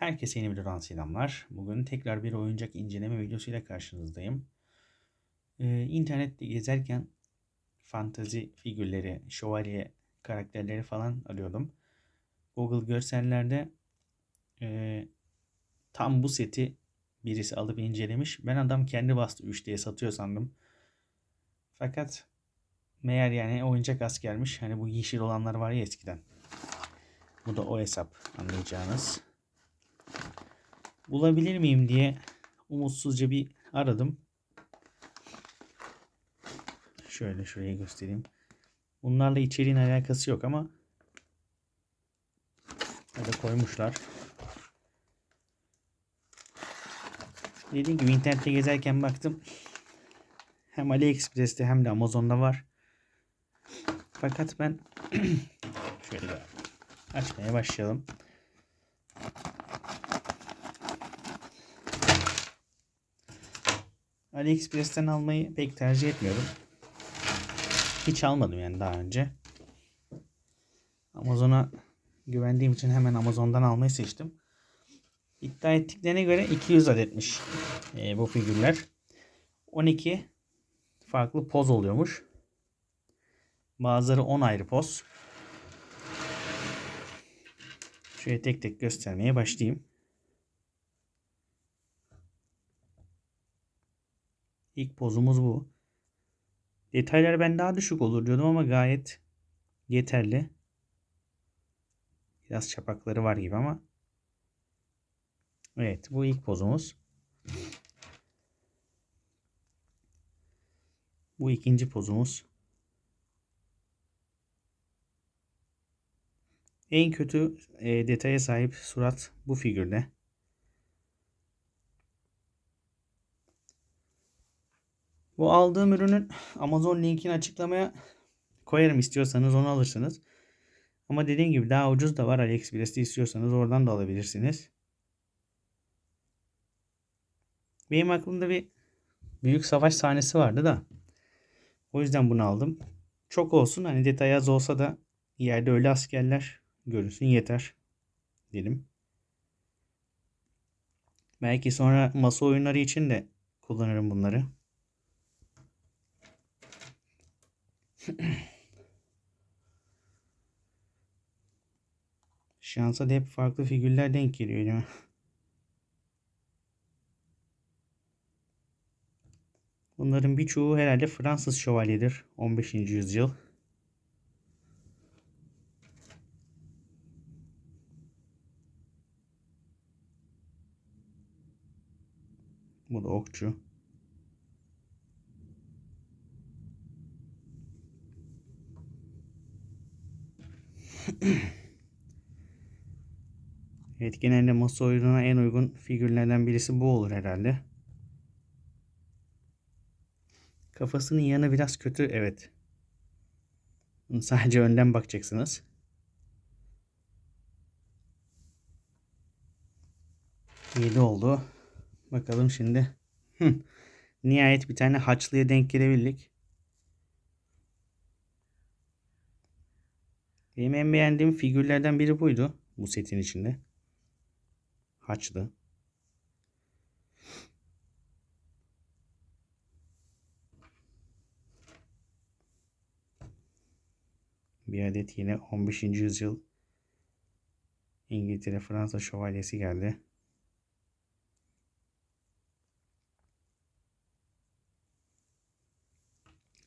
Herkese yeni bir videodan selamlar. Bugün tekrar bir oyuncak inceleme videosuyla karşınızdayım. Ee, internette gezerken fantazi figürleri, şövalye karakterleri falan arıyordum. Google görsellerde e, tam bu seti birisi alıp incelemiş. Ben adam kendi bastı 3 diye satıyor sandım. Fakat meğer yani oyuncak askermiş. Hani bu yeşil olanlar var ya eskiden. Bu da o hesap anlayacağınız bulabilir miyim diye umutsuzca bir aradım. Şöyle şuraya göstereyim. Bunlarla içeriğin alakası yok ama burada koymuşlar. Dediğim gibi internette gezerken baktım. Hem AliExpress'te hem de Amazon'da var. Fakat ben şöyle açmaya başlayalım. AliExpress'ten almayı pek tercih etmiyorum. Hiç almadım yani daha önce. Amazon'a güvendiğim için hemen Amazon'dan almayı seçtim. İddia ettiklerine göre 200 adetmiş e, bu figürler. 12 farklı poz oluyormuş. Bazıları 10 ayrı poz. Şöyle tek tek göstermeye başlayayım. İlk pozumuz bu. Detaylar ben daha düşük olur diyordum ama gayet yeterli. Biraz çapakları var gibi ama. Evet bu ilk pozumuz. Bu ikinci pozumuz. En kötü e, detaya sahip surat bu figürde. Bu aldığım ürünün Amazon linkini açıklamaya koyarım istiyorsanız onu alırsınız. Ama dediğim gibi daha ucuz da var AliExpress'te istiyorsanız oradan da alabilirsiniz. Benim aklımda bir büyük savaş sahnesi vardı da. O yüzden bunu aldım. Çok olsun hani detay az olsa da yerde öyle askerler görünsün yeter dedim. Belki sonra masa oyunları için de kullanırım bunları. Şansa da hep farklı figürler denk geliyor. Değil mi? Bunların birçoğu herhalde Fransız şövalyedir. 15. yüzyıl. Bu da okçu. evet genelde masa oyununa en uygun figürlerden birisi bu olur herhalde. Kafasının yanı biraz kötü evet. Sadece önden bakacaksınız. Yedi oldu. Bakalım şimdi. Nihayet bir tane haçlıya denk gelebildik. Benim en beğendiğim figürlerden biri buydu. Bu setin içinde. Haçlı. Bir adet yine 15. yüzyıl İngiltere Fransa şövalyesi geldi.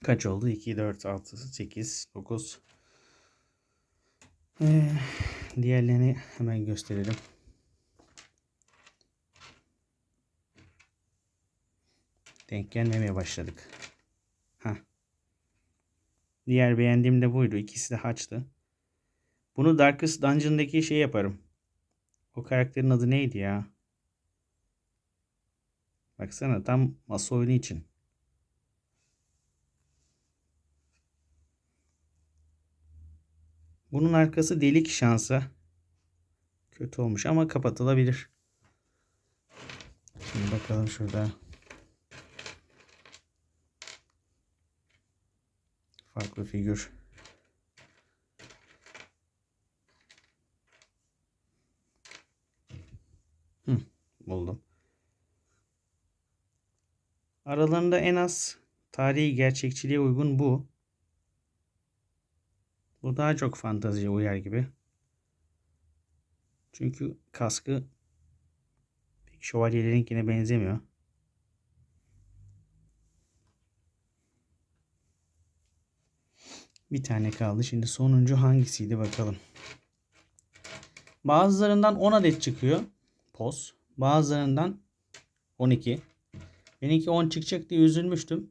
Kaç oldu? 2, 4, 6, 8, 9, ee, diğerlerini hemen gösterelim. Denk gelmemeye başladık. Ha. Diğer beğendiğim de buydu. İkisi de haçtı. Bunu Darkest Dungeon'daki şey yaparım. O karakterin adı neydi ya? Baksana tam masa oyunu için. Bunun arkası delik şansa. Kötü olmuş ama kapatılabilir. Şimdi bakalım şurada. Farklı figür. buldum. Aralarında en az tarihi gerçekçiliğe uygun bu. Bu daha çok fanteziye uyar gibi. Çünkü kaskı pek şövalyelerinkine benzemiyor. Bir tane kaldı. Şimdi sonuncu hangisiydi bakalım. Bazılarından 10 adet çıkıyor. Poz. Bazılarından 12. Benimki 10 çıkacak diye üzülmüştüm.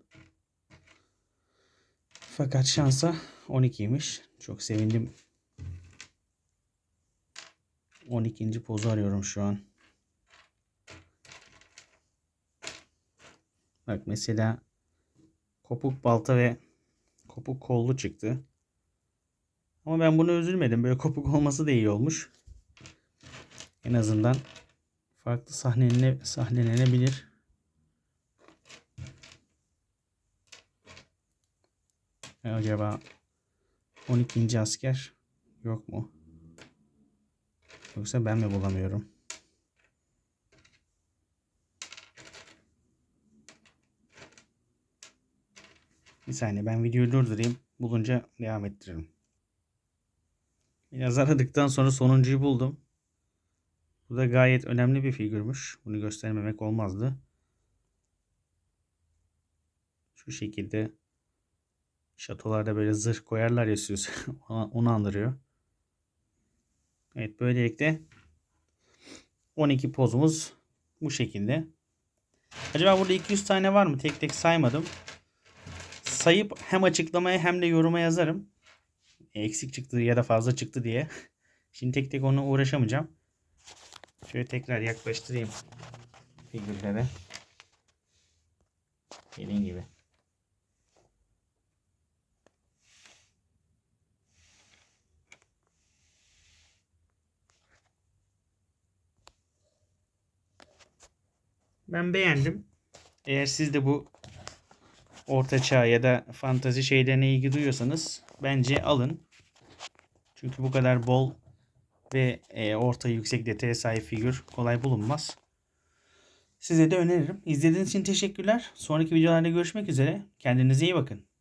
Fakat şansa 12'ymiş. Çok sevindim. 12. pozu arıyorum şu an. Bak mesela kopuk balta ve kopuk kollu çıktı. Ama ben buna üzülmedim. Böyle kopuk olması da iyi olmuş. En azından farklı sahnelene, sahnelenebilir. Acaba 12. asker yok mu? Yoksa ben mi bulamıyorum? Bir saniye ben videoyu durdurayım. Bulunca devam ettiririm. Biraz aradıktan sonra sonuncuyu buldum. Bu da gayet önemli bir figürmüş. Bunu göstermemek olmazdı. Şu şekilde şatolarda böyle zırh koyarlar ya süs. Onu andırıyor. Evet böylelikle 12 pozumuz bu şekilde. Acaba burada 200 tane var mı? Tek tek saymadım. Sayıp hem açıklamaya hem de yoruma yazarım. Eksik çıktı ya da fazla çıktı diye. Şimdi tek tek ona uğraşamayacağım. Şöyle tekrar yaklaştırayım figürlere. Dediğim gibi. Ben beğendim. Eğer siz de bu orta çağ ya da fantazi şeylerine ilgi duyuyorsanız bence alın. Çünkü bu kadar bol ve e, orta yüksek detaya sahip figür kolay bulunmaz. Size de öneririm. İzlediğiniz için teşekkürler. Sonraki videolarda görüşmek üzere. Kendinize iyi bakın.